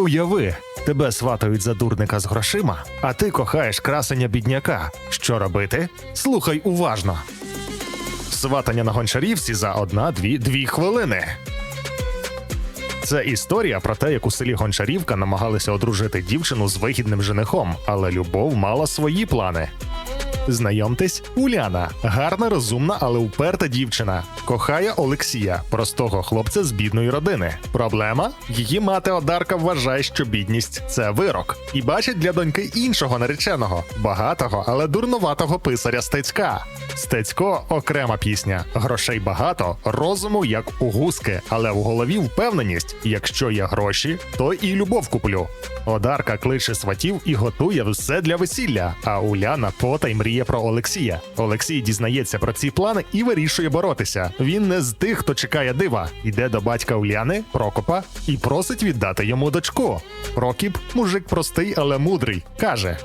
Уяви, тебе сватають за дурника з грошима, а ти кохаєш красення бідняка. Що робити? Слухай уважно. Сватання на гончарівці за одна-дві-дві хвилини. Це історія про те, як у селі Гончарівка намагалися одружити дівчину з вигідним женихом, але любов мала свої плани. Знайомтесь, Уляна, гарна, розумна, але уперта дівчина. Кохає Олексія, простого хлопця з бідної родини. Проблема? Її мати Одарка вважає, що бідність це вирок, і бачить для доньки іншого нареченого, багатого, але дурноватого писаря Стецька. Стецько окрема пісня. Грошей багато, розуму як у гуски, але в голові впевненість: якщо є гроші, то і любов куплю. Одарка кличе сватів і готує все для весілля. А Уляна потай мріє про Олексія. Олексій дізнається про ці плани і вирішує боротися. Він не з тих, хто чекає дива. Йде до батька Уляни, Прокопа, і просить віддати йому дочку. Прокіп, мужик простий, але мудрий, каже: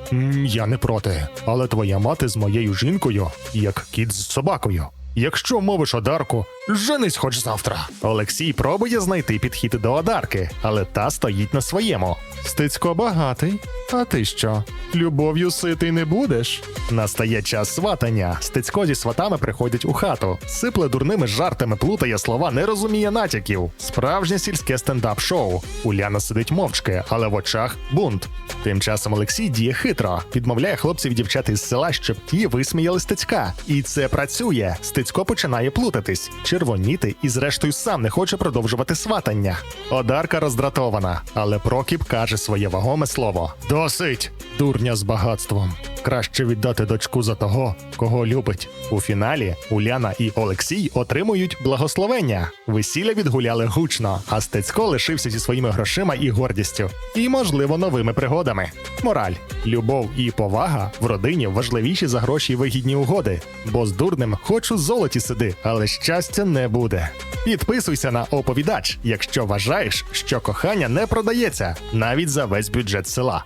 Я не проти, але твоя мати з моєю жінкою, як кіт з собакою. Якщо мовиш Одарку, женись хоч завтра. Олексій пробує знайти підхід до Одарки, але та стоїть на своєму. Стецько багатий. А ти що? Любов'ю ситий не будеш? Настає час сватання. Стецько зі сватами приходять у хату, сипле дурними жартами, плутає слова, не розуміє натяків. Справжнє сільське стендап-шоу. Уляна сидить мовчки, але в очах бунт. Тим часом Олексій діє хитро, підмовляє хлопців і дівчат із села, щоб ті висміяли Стецька. І це працює. Стецько починає плутатись, червоніти і, зрештою, сам не хоче продовжувати сватання. Одарка роздратована, але Прокіп каже своє вагоме слово: Досить! Дурня з багатством. Краще віддати дочку за того, кого любить. У фіналі Уляна і Олексій отримують благословення. Весілля відгуляли гучно, а Стецько лишився зі своїми грошима і гордістю, і, можливо, новими пригодами. Мораль: любов і повага в родині важливіші за гроші і вигідні угоди. Бо з дурним хоч у золоті сиди, але щастя не буде. Підписуйся на оповідач, якщо вважаєш, що кохання не продається навіть за весь бюджет села.